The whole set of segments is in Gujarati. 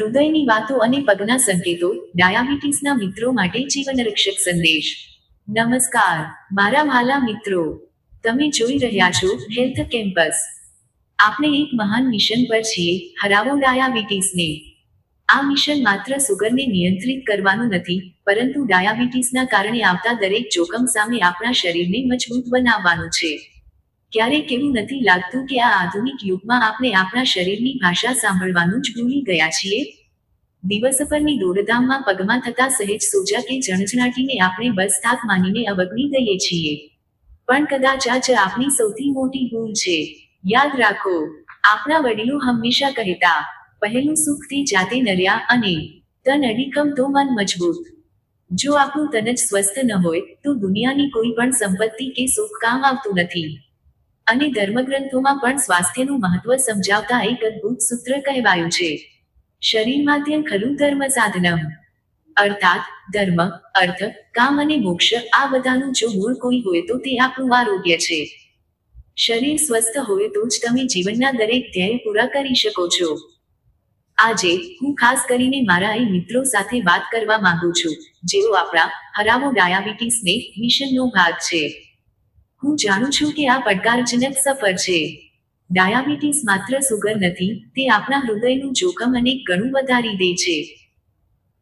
હૃદયની વાતો અને પગના સંકેતો ડાયાબિટીસના મિત્રો માટે જીવનરક્ષક સંદેશ. નમસ્કાર, મારા વાલા મિત્રો, તમે જોઈ રહ્યા છો હેલ્થ કેમ્પસ. આપણે એક મહાન મિશન પર છીએ, હરાવો ડાયાબિટીસને. આ મિશન માત્ર સુગરને નિયંત્રિત કરવાનું નથી, પરંતુ ડાયાબિટીસના કારણે આવતા દરેક જોખમ સામે આપણા શરીરને મજબૂત બનાવવાનું છે. ક્યારેક એવું નથી લાગતું કે આ આધુનિક યુગમાં આપણે આપણા શરીરની ભાષા સાંભળવાનું જ ભૂલી ગયા છીએ? દિવસ પરની દોડધામમાં પગમાં થતા સહેજ સોજા કે જણજણાટીને આપણે બસ થાક માનીને અવગણી દઈએ છીએ. પણ કદાચ આ જ આપણી સૌથી મોટી ભૂલ છે. યાદ રાખો, આપણા વડીલો હંમેશા કહેતા, પહેલું સુખ તે જાતે નર્યા અને તન અડીકમ તો મન મજબૂત. જો આપણું તન જ સ્વસ્થ ન હોય, તો દુનિયાની કોઈ પણ સંપત્તિ કે સુખ કામ આવતું નથી. અને ધર્મગ્રંથોમાં પણ સ્વાસ્થ્યનું મહત્વ સમજાવતા એક અદ્ભુત સૂત્ર કહેવાયું છે. શરીર માધ્યમ ખરું ધર્મ સાધનમ. અર્થાત, ધર્મ, અર્થ, કામ અને મોક્ષ આ બધાનું જો મૂળ કોઈ હોય તો તે આપણું આરોગ્ય છે. શરીર સ્વસ્થ હોય તો જ તમે જીવનના દરેક ધ્યેય પૂરા કરી શકો છો. આજે, હું ખાસ કરીને મારા એ મિત્રો સાથે વાત કરવા માંગુ છું, જેઓ આપણા હરાવો ડાયાબિટીસને મિશનનો ભાગ છે. હું જાણું છું કે આ પડકારજનક સફર છે. ડાયાબિટીસ માત્ર સુગર નથી, તે આપણા હૃદયનું જોખમ અનેક ગણું વધારી દે છે.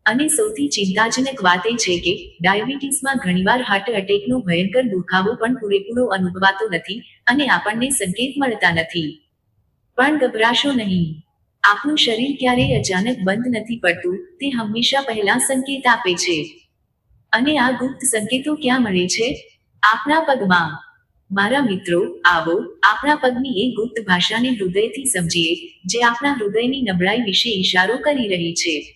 અને સૌથી ચિંતાજનક વાત એ છે કે, ડાયાબિટીસમાં ઘણીવાર હાર્ટ એટેકનો ભયંકર દુખાવો પણ પૂરેપૂરો અનુભવાતો નથી અને આપણને સંકેત મળતા નથી. પણ ગભરાશો નહીં. આપણું શરીર ક્યારેય અચાનક બંધ નથી પડતું, તે હંમેશા પહેલા સંકેત આપે છે. અને આ ગુપ્ત સંકેતો ક્યાં મળે છે? આપણા પગમાં. મારા મિત્રો, આવો આપણા પગની એ ગુપ્ત ભાષાને હૃદયથી સમજીએ, જે આપણા હૃદયની નબળાઈ વિશે ઈશારો કરી રહી છે.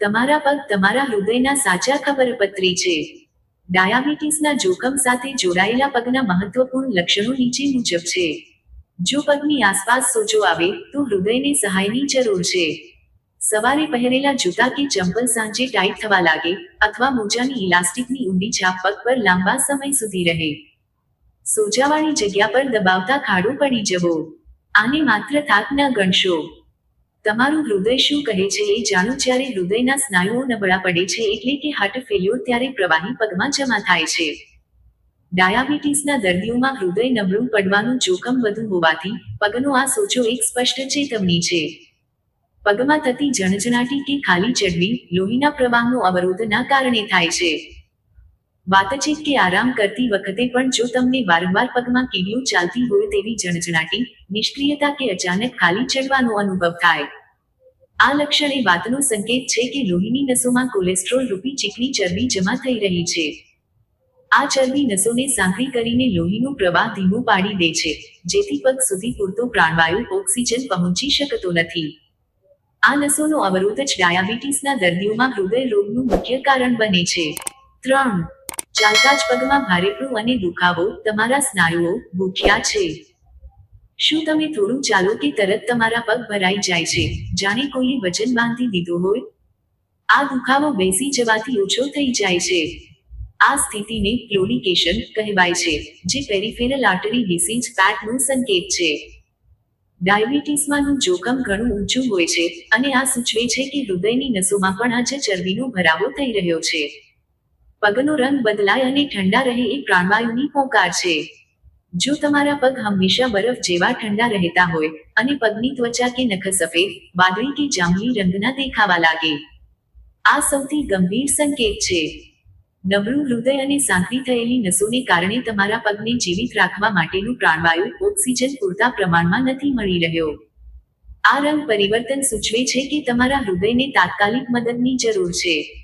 તમારા પગ તમારા હૃદયના સાચા ખબરપત્રી છે. ડાયાબિટીસના જોખમ સાથે જોડાયેલા પગના મહત્વપૂર્ણ લક્ષણો નીચે મુજબ છે. જો પગની આસપાસ સોજો આવે, તો હૃદયને સહાયની જરૂર છે. સવારે પહેરેલા જૂતા કે ચંપલ સાંજે ટાઈટ થવા લાગે, અથવા મોજાની ઇલાસ્ટિકની ઊંડી છાપ પગ પર લાંબા સમય સુધી રહે. સોજાવાળી જગ્યા પર દબાવતા ખાડું પડી જવો. આને માત્ર થાક ન ગણશો. તમારું હૃદય શું કહે છે એ જાણો જ્યારે હૃદયના સ્નાયુઓ નબળા પડે છે એટલે કે હાર્ટ ફેલ્યોર ત્યારે પ્રવાહી પગમાં જમા થાય છે. ડાયાબિટીસના દર્દીઓમાં હૃદય નબળું પડવાનું જોખમ વધુ હોવાથી પગનો આ સોજો એક સ્પષ્ટ ચેતવણી છે. પગમાં થતી જણજણાટી કે ખાલી ચડવી લોહીના પ્રવાહનો અવરોધના કારણે થાય છે. વાતચીત કે આરામ કરતી વખતે પણ જો તમને વારંવાર પગમાં કીડીઓ ચાલતી હોય તેવી જણજણાટી નિષ્ક્રિયતા કે અચાનક ખાલી ચડવાનો અનુભવ થાય. આ લક્ષણ એ વાતનો સંકેત છે કે લોહીની નસોમાં કોલેસ્ટ્રોલ રૂપી ચીકણી ચરબી જમા થઈ રહી છે. આ ચરબી નસોને સાંકળી કરીને લોહીનું પ્રવાહ ધીમું પાડી દે છે, જેથી પગ સુધી પૂરતો પ્રાણવાયુ ઓક્સિજન પહોંચી શકતો નથી. આ નસોનો અવરોધ જ ડાયાબિટીસના દર્દીઓમાં હૃદય રોગનું મુખ્ય કારણ બને છે. ત્રણ ચાલતા જ પગમાં ભારેપણું અને દુખાવો તમારા સ્નાયુઓ ભૂખ્યા છે. શું તમે થોડું ચાલો કે તરત તમારા પગ ભરાઈ જાય છે? જાણે કોઈએ વજન બાંધી દીધો હોય? આ દુખાવો બેસી જવાથી ઓછો થઈ જાય છે. આ સ્થિતિને ક્લોનિકેશન કહેવાય છે, જે પેરિફેરલ આર્ટરી ડિસીઝ પેટનું સંકેત છે. ડાયાબિટીસમાંનું જોખમ ઘણું ઊંચું હોય છે અને આ સૂચવે છે કે હૃદયની નસોમાં પણ આજે ચરબીનો ભરાવો થઈ રહ્યો છે. પગનો રંગ બદલાય અને ઠંડા રહે એ પ્રાણવાયુની પોકાર છે. જો તમારા પગ હંમેશા બરફ જેવા ઠંડા રહેતા હોય અને પગની ત્વચા કે નખ સફેદ વાદળી કે જાંબલી રંગના દેખાવા લાગે. આ સૌથી ગંભીર સંકેત છે. નબળું હૃદય અને સાંકળી થયેલી નસોને કારણે તમારા પગને જીવિત રાખવા માટેનું પ્રાણવાયુ ઓક્સિજન પૂરતા પ્રમાણમાં નથી મળી રહ્યો. આ રંગ પરિવર્તન સૂચવે છે કે તમારા હૃદયને તાત્કાલિક મદદની જરૂર છે.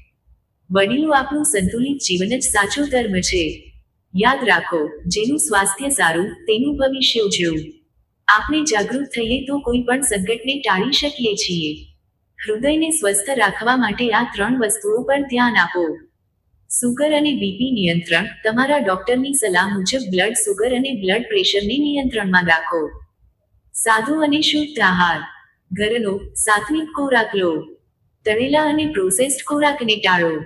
વડીલો આપણું સંતુલિત જીવન જ સાચો ધર્મ છે. યાદ રાખો, જેનું સ્વાસ્થ્ય સારું, તેનું ભવિષ્ય ઉજળું. આપણે જાગૃત થઈએ તો કોઈ પણ સંકટને ટાળી શકીએ છીએ. હૃદયને સ્વસ્થ રાખવા માટે આ ત્રણ વસ્તુઓ પર ધ્યાન આપો. સુગર અને બીપી નિયંત્રણ, તમારા ડોક્ટરની સલાહ મુજબ બ્લડ સુગર અને બ્લડ પ્રેશરને નિયંત્રણમાં રાખો. સાદો અને શુદ્ધ આહાર, ઘરનો સાત્વિક ખોરાક લો. તળેલા અને પ્રોસેસ્ડ ખોરાકને ટાળો.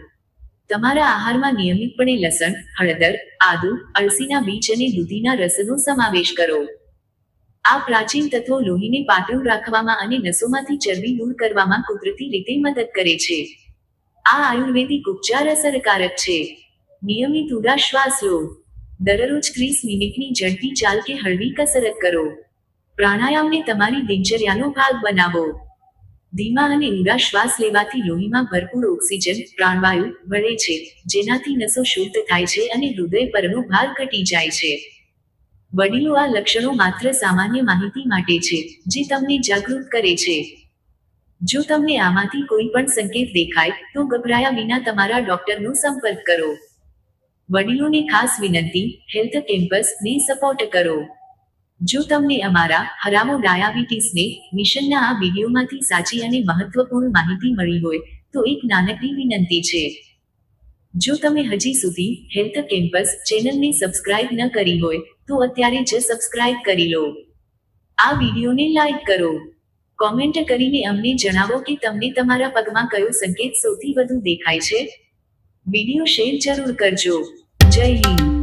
તમારા આહારમાં નિયમિતપણે લસણ, હળદર, આદુ, અળસીના બીજ અને દૂધીના રસનો સમાવેશ કરો. આ પ્રાચીન તત્વો લોહીને પાતળું રાખવામાં અને નસોમાંથી ચરબી દૂર કરવામાં કુદરતી રીતે મદદ કરે છે. આ આયુર્વેદિક ઉપચાર અસરકારક છે. નિયમિત ઉડા શ્વાસ લો. દરરોજ ત્રીસ મિનિટની ઝડપી ચાલ કે હળવી કસરત કરો. પ્રાણાયામને તમારી દિનચર્યાનો ભાગ બનાવો. ધીમા અને ઊંડા શ્વાસ લેવાથી લોહીમાં ભરપૂર ઓક્સિજન, પ્રાણવાયુ મળે છે, જેનાથી નસો શુદ્ધ થાય છે અને હૃદય પરનો ભાર ઘટી જાય છે. વડીલો આ લક્ષણો માત્ર સામાન્ય માહિતી માટે છે, જે તમને જાગૃત કરે છે. જો તમને આમાંથી કોઈ પણ સંકેત દેખાય, તો ગભરાયા વિના તમારા ડોક્ટરનો સંપર્ક કરો. વડીલોને ખાસ વિનંતી, હેલ્થ કેમ્પસ ને સપોર્ટ કરો. જો તમને અમારા હરામો ડાયાબિટીસને મિશનના આ વિડીયોમાંથી સાચી અને મહત્વપૂર્ણ માહિતી મળી હોય, તો એક નાનકડી વિનંતી છે. જો તમે હજી સુધી હેલ્થ કેમ્પસ ચેનલને સબસ્ક્રાઇબ ન કરી હોય, તો અત્યારે જ સબસ્ક્રાઇબ કરી લો. આ વિડીયોને લાઈક કરો. કોમેન્ટ કરીને અમને જણાવો કે તમને તમારા પગમાં કયો સંકેત સૌથી વધુ દેખાય છે. વીડિયો શેર જરૂર કરજો. જય હિન્દ.